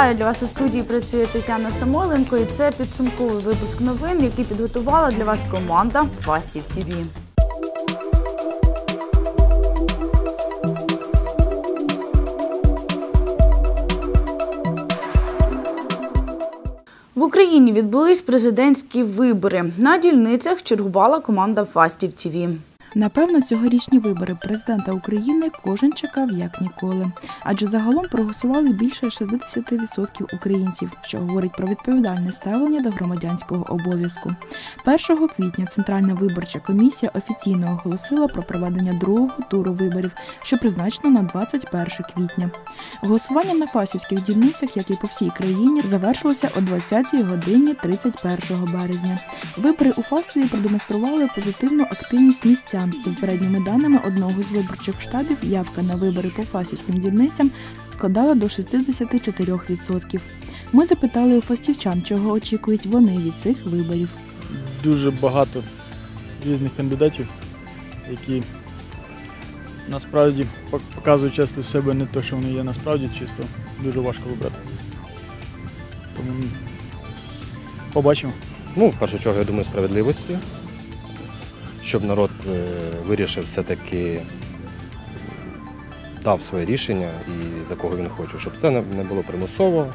Вітаю для вас у студії. Працює Тетяна Самойленко, і це підсумковий випуск новин, який підготувала для вас команда Фастів ТІВІ. В Україні відбулись президентські вибори. На дільницях чергувала команда Фастів ТІВІ. Напевно, цьогорічні вибори президента України кожен чекав як ніколи, адже загалом проголосували більше 60% українців, що говорить про відповідальне ставлення до громадянського обов'язку. 1 квітня Центральна виборча комісія офіційно оголосила про проведення другого туру виборів, що призначено на 21 квітня. Голосування на фасівських дільницях, як і по всій країні, завершилося о 20 годині 31 березня. Вибори у Фастові продемонстрували позитивну активність місця. За попередніми даними одного з виборчих штабів, явка на вибори по фасівським дільницям складала до 64%. Ми запитали у фастівчан, чого очікують вони від цих виборів. дуже багато різних кандидатів, які насправді показують часто себе не те, що вони є насправді, чисто дуже важко вибрати. Тому побачимо. Ну, в першу чергу, я думаю, справедливості, щоб народ е, вирішив все-таки дав своє рішення і за кого він хоче, щоб це не не було примусово,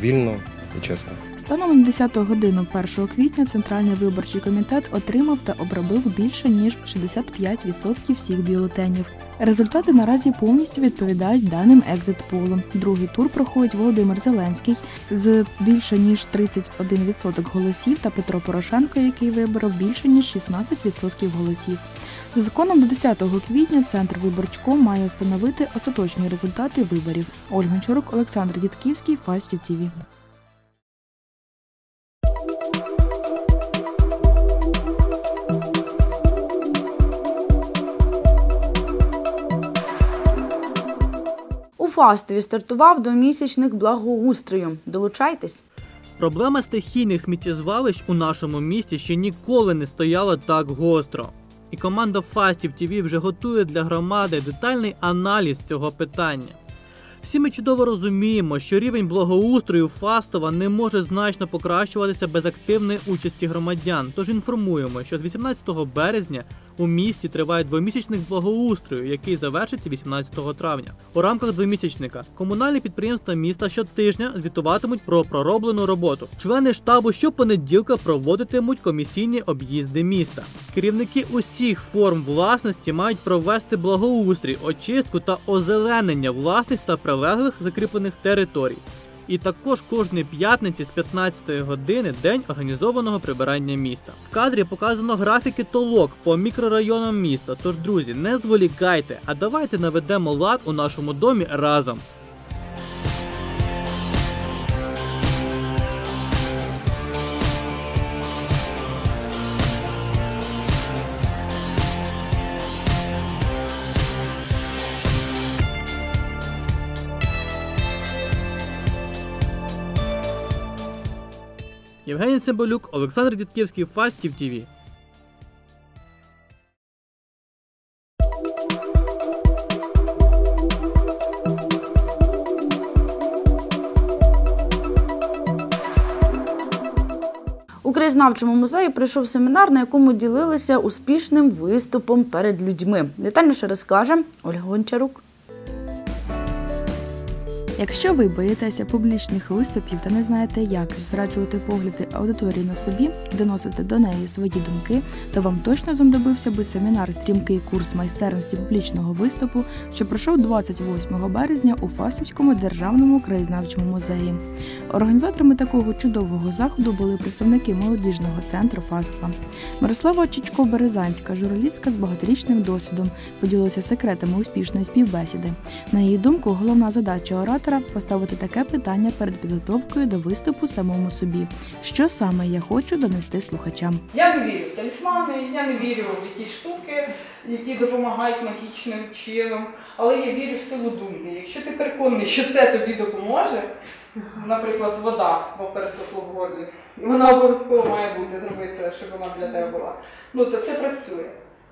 вільно і чесно. Станом на 10 годину 1 квітня Центральний виборчий комітет отримав та обробив більше ніж 65% всіх бюлетенів. Результати наразі повністю відповідають даним екзит-полу. Другий тур проходить Володимир Зеленський з більше ніж 31% голосів та Петро Порошенко, який виборов більше ніж 16% голосів. За законом до 10 квітня Центр виборчком має встановити остаточні результати виборів. Ольга Гончарук, Олександр Дідківський, Фастів ТІВІ. Фастові стартував двомісячник благоустрою. Долучайтесь. Проблема стихійних сміттєзвалищ у нашому місті ще ніколи не стояла так гостро. І команда Фастів ТВ вже готує для громади детальний аналіз цього питання. Всі ми чудово розуміємо, що рівень благоустрою Фастова не може значно покращуватися без активної участі громадян. Тож інформуємо, що з 18 березня у місті триває двомісячник благоустрою, який завершиться 18 травня. У рамках двомісячника комунальні підприємства міста щотижня звітуватимуть про пророблену роботу. Члени штабу щопонеділка проводитимуть комісійні об'їзди міста. Керівники усіх форм власності мають провести благоустрій, очистку та озеленення власних та прилеглих закріплених територій. І також кожної п'ятниці з 15 години день організованого прибирання міста. В кадрі показано графіки толок по мікрорайонам міста. Тож, друзі, не зволікайте, а давайте наведемо лад у нашому домі разом. Євгеній Цимбалюк, Олександр Дідківський, Фастів ТВ. У краєзнавчому музеї пройшов семінар, на якому ділилися успішним виступом перед людьми. Детальніше розкаже Ольга Гончарук. Якщо ви боїтеся публічних виступів та не знаєте, як зосереджувати погляди аудиторії на собі, доносити до неї свої думки, то вам точно знадобився би семінар стрімкий курс майстерності публічного виступу, що пройшов 28 березня у Фастівському державному краєзнавчому музеї. Організаторами такого чудового заходу були представники молодіжного центру Фаства. Мирослава Чичко Березанська, журналістка з багаторічним досвідом, поділилася секретами успішної співбесіди. На її думку, головна задача оратора поставити таке питання перед підготовкою до виступу самому собі. Що саме я хочу донести слухачам? Я не вірю в талісмани, я не вірю в якісь штуки, які допомагають магічним чином, але я вірю в силу думки. Якщо ти переконаний, що це тобі допоможе, наприклад, вода, бо пересохло в горлі, вона обов'язково має бути, зроби це, щоб вона для тебе була. Ну то це працює.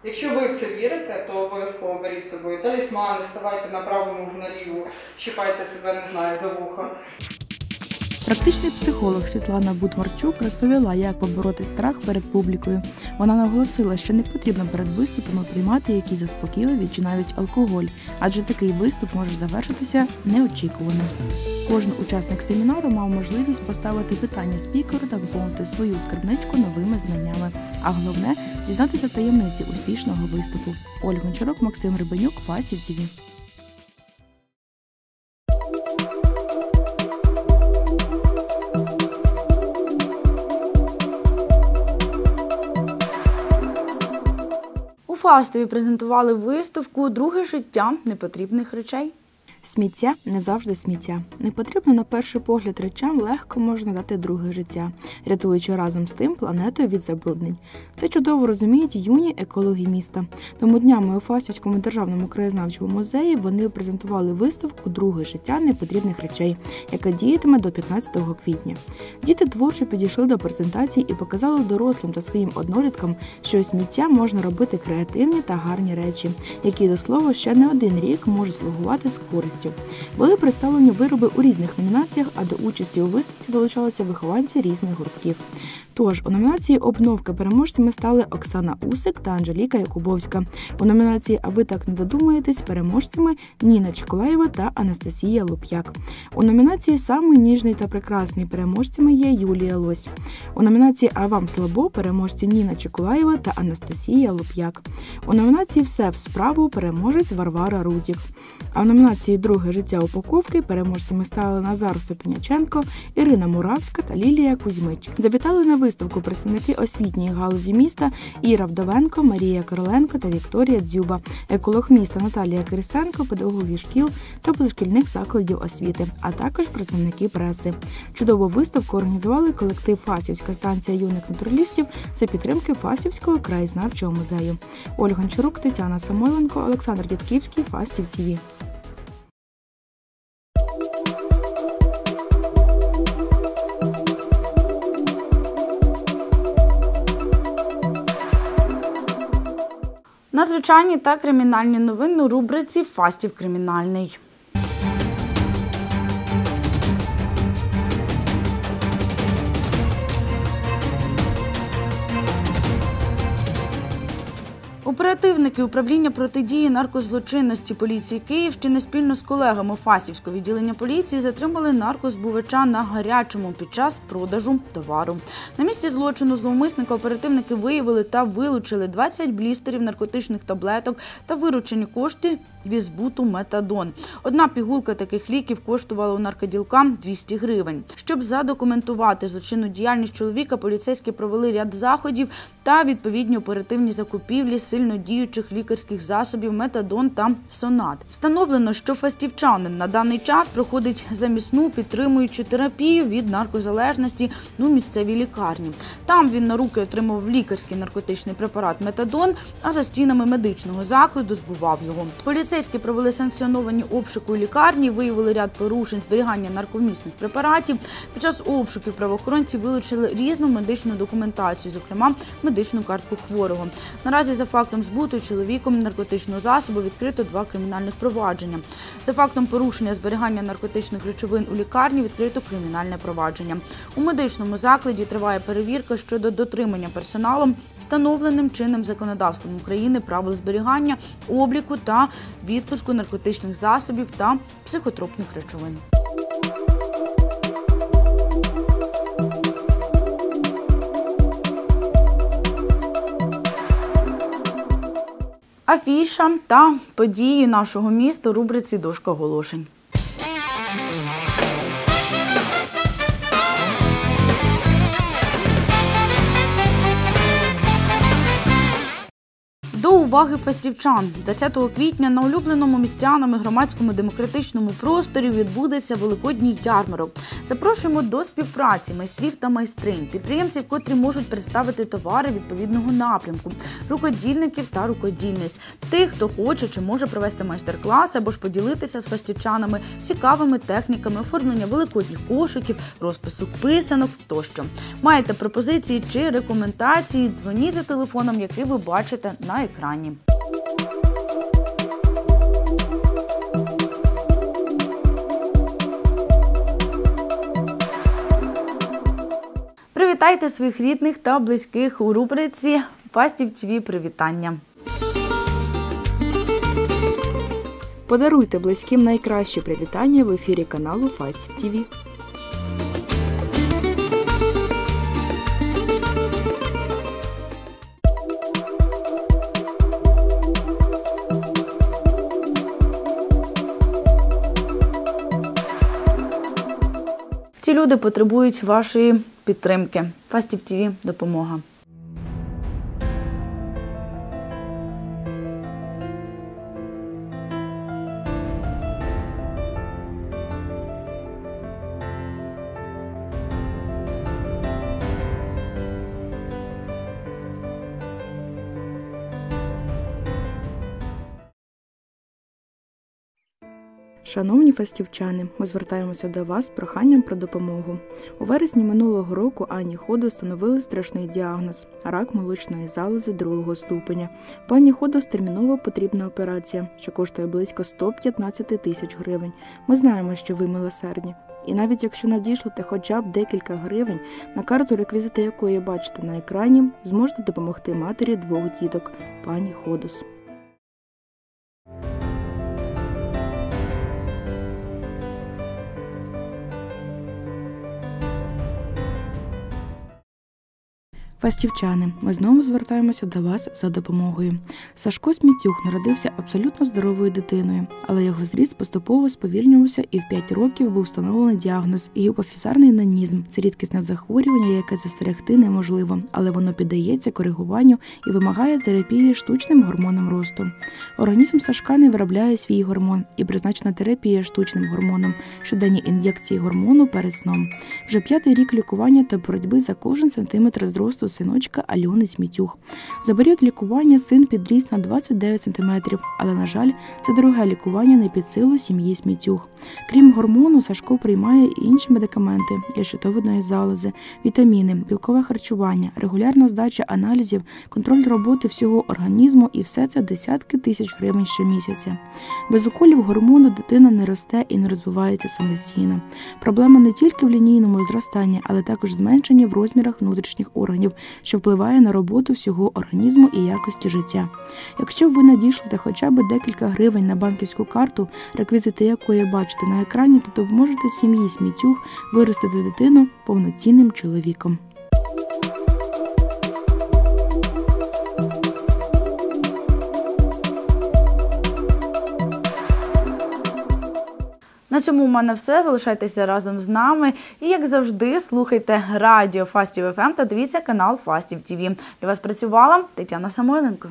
Якщо ви в це вірите, то обов'язково беріть з собою талісмани, ставайте на правому наліву, щипайте себе, не знаю, за вуха. Практичний психолог Світлана Будмарчук розповіла, як побороти страх перед публікою. Вона наголосила, що не потрібно перед виступами приймати якісь заспокійливі чи навіть алкоголь, адже такий виступ може завершитися неочікувано. Кожен учасник семінару мав можливість поставити питання спікеру та поповнити свою скарбничку новими знаннями. А головне дізнатися таємниці успішного виступу. Ольга Гончарок, Максим Рибанюк, Фасів ТІВІ. Фастові презентували виставку Друге життя непотрібних речей. Сміття не завжди сміття. Не потрібно на перший погляд речам легко можна дати друге життя, рятуючи разом з тим планету від забруднень. Це чудово розуміють юні екологи міста. Тому днями у Фастівському державному краєзнавчому музеї вони презентували виставку Друге життя непотрібних речей, яка діятиме до 15 квітня. Діти творчо підійшли до презентації і показали дорослим та своїм одноліткам, що із сміття можна робити креативні та гарні речі, які до слова ще не один рік можуть слугувати з користю. Були представлені вироби у різних номінаціях, а до участі у виставці долучалися вихованці різних гуртків. Тож у номінації Обновка переможцями стали Оксана Усик та Анжеліка Якубовська. У номінації А ви так не додумаєтесь переможцями Ніна Чеколаєва та Анастасія Луп'як. У номінації Самий ніжний та прекрасний переможцями є Юлія Лось. У номінації А вам слабо переможці Ніна Чеколаєва та Анастасія Луп'як. У номінації Все в справу переможець Варвара Рудік. А в номінації Друге життя упаковки переможцями стали Назар Сопіняченко, Ірина Муравська та Лілія Кузьмич. Завітали на виставку представники освітньої галузі міста Іра Вдовенко, Марія Короленко та Вікторія Дзюба, еколог міста Наталія Кирисенко, педагоги шкіл та позашкільних закладів освіти, а також представники преси. Чудову виставку організували колектив Фасівська станція юних натуралістів за підтримки Фасівського краєзнавчого музею. Ольга Гончарук, Тетяна Самойленко, Олександр Дідківський, Фастів ТІВІ. Надзвичайні та кримінальні новини у рубриці Фастів кримінальний. Оперативники управління протидії наркозлочинності поліції Київщини спільно з колегами Фасівського відділення поліції затримали наркозбувача на гарячому під час продажу товару. На місці злочину зловмисника оперативники виявили та вилучили 20 блістерів наркотичних таблеток та виручені кошти від збуту метадон. Одна пігулка таких ліків коштувала у наркоділка 200 гривень. Щоб задокументувати злочинну діяльність чоловіка, поліцейські провели ряд заходів та відповідні оперативні закупівлі сильно діючих лікарських засобів метадон та сонат. Встановлено, що фастівчанин на даний час проходить замісну підтримуючу терапію від наркозалежності у місцевій лікарні. Там він на руки отримав лікарський наркотичний препарат метадон, а за стінами медичного закладу збував його. Поліцейські провели санкціоновані обшуки у лікарні, виявили ряд порушень зберігання нарковмісних препаратів. Під час обшуків правоохоронці вилучили різну медичну документацію, зокрема медичну картку хворого. Наразі за фактом збуту чоловіком наркотичного засобу відкрито два кримінальних провадження. За фактом порушення зберігання наркотичних речовин у лікарні відкрито кримінальне провадження. У медичному закладі триває перевірка щодо дотримання персоналом встановленим чинним законодавством України правил зберігання, обліку та відпуску наркотичних засобів та психотропних речовин. Афіша та події нашого міста рубриці Дошка оголошень. Уваги фастівчан. 20 квітня на улюбленому містянами громадському демократичному просторі відбудеться великодній ярмарок. Запрошуємо до співпраці майстрів та майстринь, підприємців, котрі можуть представити товари відповідного напрямку, рукодільників та рукодільниць, тих, хто хоче чи може провести майстер-клас або ж поділитися з фастівчанами цікавими техніками оформлення великодніх кошиків, розпису писанок тощо. Маєте пропозиції чи рекомендації? Дзвоніть за телефоном, який ви бачите на екрані. Привітайте своїх рідних та близьких у рубриці Фастів ТВ Привітання. Подаруйте близьким найкращі привітання в ефірі каналу Фастів ТІВІ. Люди потребують вашої підтримки. Фастів ТВ допомога. Шановні фастівчани, ми звертаємося до вас з проханням про допомогу. У вересні минулого року Ані Ходу встановили страшний діагноз рак молочної залози другого ступеня. Пані Ходос терміново потрібна операція, що коштує близько 115 тисяч гривень. Ми знаємо, що ви милосердні. І навіть якщо надішлете хоча б декілька гривень, на карту реквізити якої бачите на екрані, зможете допомогти матері двох діток, пані Ходус. Фастівчани, ми знову звертаємося до вас за допомогою. Сашко Смітюк народився абсолютно здоровою дитиною, але його зріст поступово сповільнювався і в 5 років був встановлений діагноз гіпофізарний нанізм. Це рідкісне захворювання, яке застерегти неможливо, але воно піддається коригуванню і вимагає терапії штучним гормоном росту. Організм Сашка не виробляє свій гормон і призначена терапія штучним гормоном, щоденні ін'єкції гормону перед сном. Вже п'ятий рік лікування та боротьби за кожен сантиметр зросту синочка Альони Смітюх. За період лікування син підріс на 29 см, але, на жаль, це дороге лікування не під силу сім'ї Смітюх. Крім гормону, Сашко приймає і інші медикаменти для щитовидної залози, вітаміни, білкове харчування, регулярна здача аналізів, контроль роботи всього організму і все це десятки тисяч гривень щомісяця. Без уколів гормону дитина не росте і не розвивається самостійно. Проблема не тільки в лінійному зростанні, але також зменшення в розмірах внутрішніх органів, що впливає на роботу всього організму і якості життя. Якщо ви надішлете хоча б декілька гривень на банківську карту, реквізити якої бачите на екрані, то допоможете сім'ї Смітюх виростити дитину повноцінним чоловіком. На цьому в мене все. Залишайтеся разом з нами. І як завжди, слухайте радіо Фастів ФМ та дивіться канал Фастів ТВ. Для вас працювала Тетяна Самойленко.